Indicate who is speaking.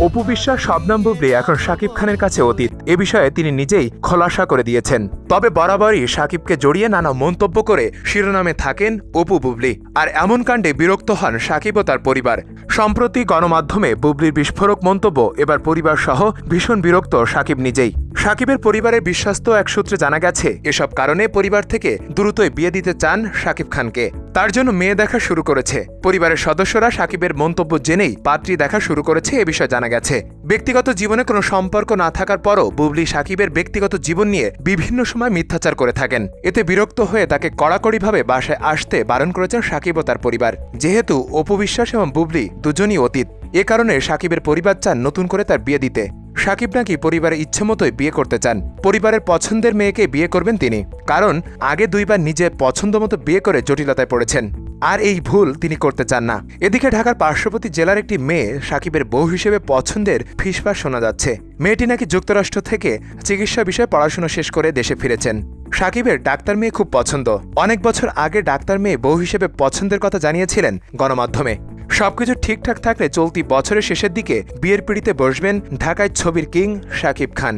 Speaker 1: অপু বিশ্বাস শবনম বুবলি এখন শাকিব খানের কাছে অতীত। এ বিষয়ে তিনি নিজেই খোলাসা করে দিয়েছেন। তবে বরাবরই শাকিবকে জড়িয়ে নানা মন্তব্য করে শিরোনামে থাকেন অপু বুবলি। আর এমন কাণ্ডে বিরক্ত হন শাকিব ও তার পরিবার। সম্প্রতি গণমাধ্যমে বুবলির বিস্ফোরক মন্তব্য এবার পরিবার সহ ভীষণ বিরক্ত শাকিব নিজেই। শাকিবের পরিবারের বিশ্বস্ত এক সূত্রে জানা গেছে, এসব কারণে পরিবার থেকে দ্রুতই বিয়ে দিতে চান সাকিব খানকে। তার জন্য মেয়ে দেখা শুরু করেছে। পরিবারের সদস্যরা সাকিবের মন্তব্য জেনেই পাত্রী দেখা শুরু করেছে এ বিষয়ে জানা গেছে। ব্যক্তিগত জীবনে কোনো সম্পর্ক না থাকার পরও বুবলি সাকিবের ব্যক্তিগত জীবন নিয়ে বিভিন্ন সময় মিথ্যাচার করে থাকেন। এতে বিরক্ত হয়ে তাকে কড়াকড়িভাবে বাসায় আসতে বারণ করেছেন সাকিব ও তার পরিবার। যেহেতু অপবিশ্বাস এবং বুবলি দুজনই অতীত, এ কারণে শাকিবের পরিবার চান নতুন করে তার বিয়ে দিতে। সাকিব নাকি পরিবারের ইচ্ছে মতোই বিয়ে করতে চান? পরিবারের পছন্দের মেয়েকে বিয়ে করবেন তিনি। কারণ, আগে দুইবার নিজে পছন্দ মতো বিয়ে করে জটিলতায় পড়েছেন। আর এই ভুল তিনি করতে চান না। এদিকে ঢাকার পার্শ্ববর্তী জেলার একটি মেয়ে সাকিবের বউ হিসেবে পছন্দের ফিসফাস শোনা যাচ্ছে। মেয়েটি নাকি যুক্তরাষ্ট্র থেকে চিকিৎসা বিষয়ে পড়াশোনা শেষ করে দেশে ফিরেছেন। সাকিবের ডাক্তার মেয়ে খুব পছন্দ। অনেক বছর আগে ডাক্তার মেয়ে বউ হিসেবে পছন্দের কথা জানিয়েছিলেন গণমাধ্যমে। সবকিছু ঠিকঠাক থাকলে চলতি বছরের শেষের দিকে বিয়ের পিড়িতে বসবেন ঢাকায় ছবির কিং শাকিব খান।